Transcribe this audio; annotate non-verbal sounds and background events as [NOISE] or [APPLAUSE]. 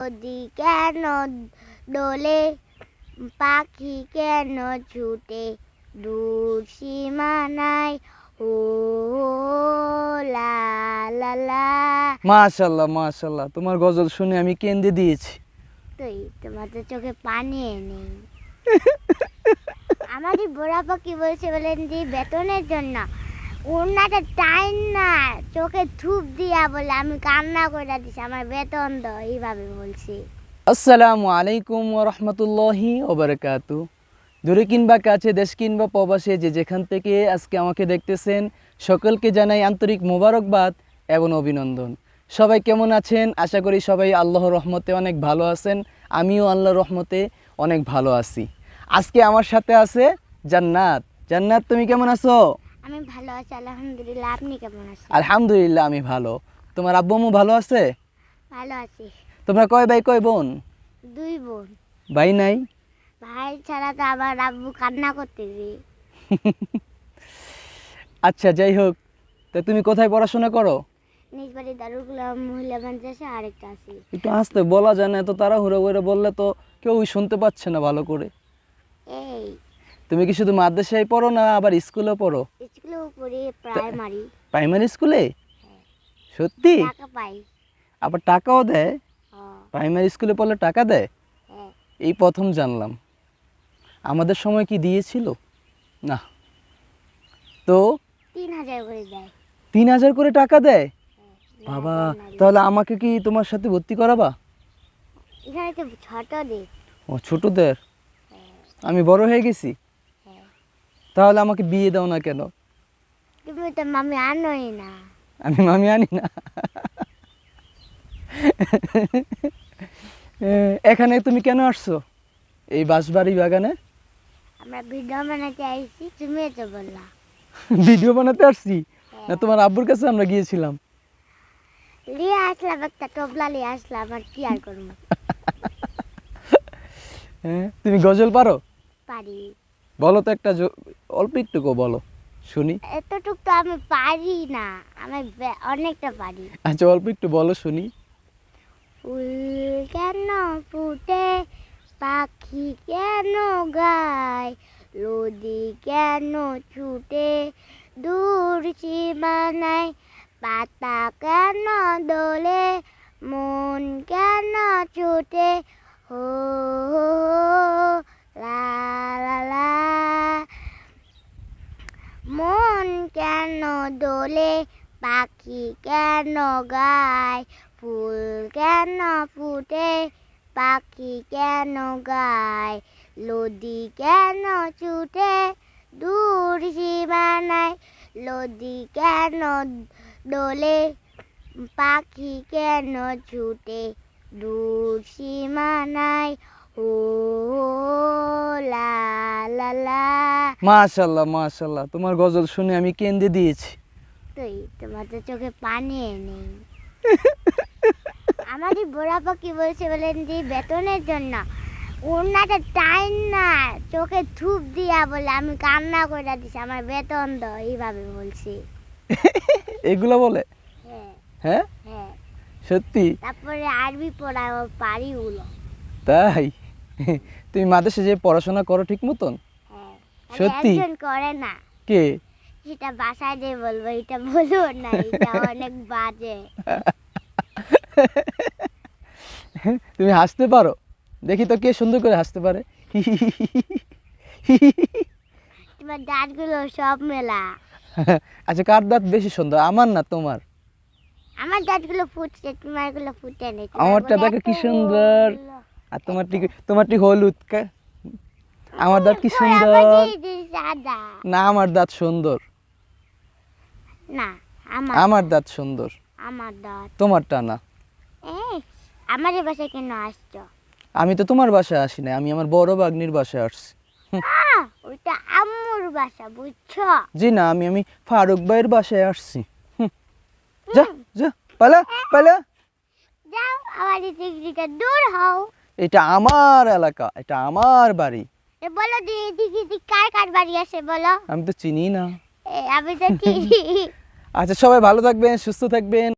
নদী কেন দোলে? পাখি কেন ছুটে? দূর সীমানায় ও লা লা লা। মাশাল্লাহ মাশাল্লাহ। তোমার গজল শুনে আমি কেন্দ্রে দিয়েছি। তুই তোমার তো চোখে পানি নেই [LAUGHS] আমারই বুড়া পাখি বলছে বলেন যে বেতনের জন্য। ওনাটা টাইম না, চোখে ধূপ দিয়া বলে আমি কান্না করে দিছি, আমার বেতন দাও, এইভাবে বলছি। আসসালামু আলাইকুম রহমতুল্লাহি ওবরাকাতু। দূরে কিংবা কাছে, দেশ কিংবা প্রবাসে, যে যেখান থেকে আজকে আমাকে দেখতেছেন, সকলকে জানাই আন্তরিক মোবারকবাদ এবং অভিনন্দন। সবাই কেমন আছেন? আশা করি সবাই আল্লাহর রহমতে অনেক ভালো আছেন। আমিও আল্লাহর রহমতে অনেক ভালো আছি। আজকে আমার সাথে আছে জান্নাত। জান্নাত, তুমি কেমন আছো? আমি ভালো আছি আলহামদুলিল্লাহ। আপনি কেমন আছেন? আলহামদুলিল্লাহ আমি ভালো। তোমার আব্বু আম্মু ভালো আছে? ভালো আছি। তোমরা কয় ভাই কয় বোন? দুই বোন। ভাই নাই? ভাই ছাড়া তো আমার আব্বু কান্না করতেছি। [LAUGHS] আচ্ছা যাই হোক। তা তুমি কোথায় পড়াশোনা করো? নিজ বাড়ি দারুগুলা মহিলা মাদ্রাসা আরেকটা আছে। একটু আসতে বলা যায় না এত তাড়াহুড়ো করে বললে তো কেউই শুনতে পাচ্ছে না ভালো করে। তুমি কি শুধু মাদ্রাসায় পড়ো না আবার স্কুলে পড়ো? স্কুলে পড়ি প্রাইমারি প্রাইমারি স্কুলে? সত্যি? টাকা পাই। আবার টাকাও দেয়? প্রাইমারি স্কুলে পড়লে টাকা দেয়? হ্যাঁ। এই প্রথম জানলাম। আমাদের সময় কি দিয়েছিল? না। তো? তিন হাজার করে দেয়। তিন হাজার করে টাকা দেয়? বাবা। তাহলে আমাকে কি তোমার সাথে ভর্তি করাবা? এখানে তো ছোট দে ও ছোটদের? আমি বড় হয়ে গেছি? হ্যাঁ। তাহলে আমাকে বিয়ে দাও না কেন? তুমি তো মামি আনোই না। আমি মামি আনি না? এখানে তুমি কেন আসছো? এই বাঁশবাড়ি বাগানে? আমরা ভিডিও বানাতে আইছি তুমি তো বললা। ভিডিও বানাতে আসছি? না তোমার আব্বুর কাছে আমরা গিয়েছিলাম। লিয়ে আসলাম একটা টোপলা লিয়ে আসলাম আর কি আর করব? হ্যাঁ তুমি গজল পারো? পারি। বলো তো একটা জ- অল্প একটুকু বলো শুনি। এতটুক তো আমি পারি না আমি অনেকটা পারি। আচ্ছা অল্প একটু বলো শুনি। ফুল কেন ফুটে পাখি কেন গায় নদী কেন ছুটে দূর সীমানায় পাতা কেন দোলে মন কেন ছুটে হো হো, লা লা লা মন কেন দোলে পাখি কেন গায়? ফুল কেন ফুটে? পাখি কেন গায়? লদি কেন ছুটে? দূর সীমানায় লদি কেন ডোলে পাখি কেন ছুটে? দূর সীমানায় ও লা লা। মাশাল্লাহ মাশাল্লাহ। তোমার গজল শুনে আমি কেন্দ্রে দিয়েছি। তুই তোমার তো চোখে পানি নেই। [LAUGHS] আমারই বুড়া পাখি বলছে বলেন যে বেতনের জন্য। ওনাটা টাইম না চোখে দিয়া বলে আমি কান্না করে দিছি আমার বেতন দাও এইভাবে বলছি। এগুলো বলে? হ্যাঁ। হ্যাঁ? হ্যাঁ। সত্যি? তারপরে আরবি পড়ায় ও পারি উলো। তাই? তুমি মাদ্রাসে যে পড়াশোনা করো ঠিক মতন? হ্যাঁ। সত্যি? করে না। কে? সেটা বাসায় দিয়ে বলব এটা বলব না এটা [LAUGHS] অনেক বাজে। তুমি হাসতে পারো। দেখি তো কে সুন্দর করে হাসতে পারে। [LAUGHS] তোমার দাঁতগুলো সব মেলা। আচ্ছা কার দাঁত বেশি সুন্দর? আমার না তোমার? আমার দাঁতগুলো ফুটছে তোমারগুলো ফুটে নেই। আমারটা দেখো কি সুন্দর। আর তোমারটি তোমারটি হলুদ আমার দাঁত কি সুন্দর? যে- যে না আমার দাঁত সুন্দর। না আমার আমার দাঁত সুন্দর। আমার দাঁত। তোমারটা না। এই আমার এই বাসায় কেন আসছো? আমি তো তোমার বাসায় আসি না আমি আমার বড় বাগনির বাসায় আসছি। ওইটা আম্মুর বাসা বুঝছ? জি না আমি আমি ফারুক ভাইয়ের বাসায় আসছি। যা যা পালা পালা। যাও আমার দিকে দূর হও। এটা আমার এলাকা এটা আমার বাড়ি। এ বলো দিদি দিদি দিদি কার কার বাড়ি আছে বলো। আমি তো চিনি না। এ, আমি তো চিনি। আচ্ছা সবাই ভালো থাকবেন সুস্থ থাকবেন।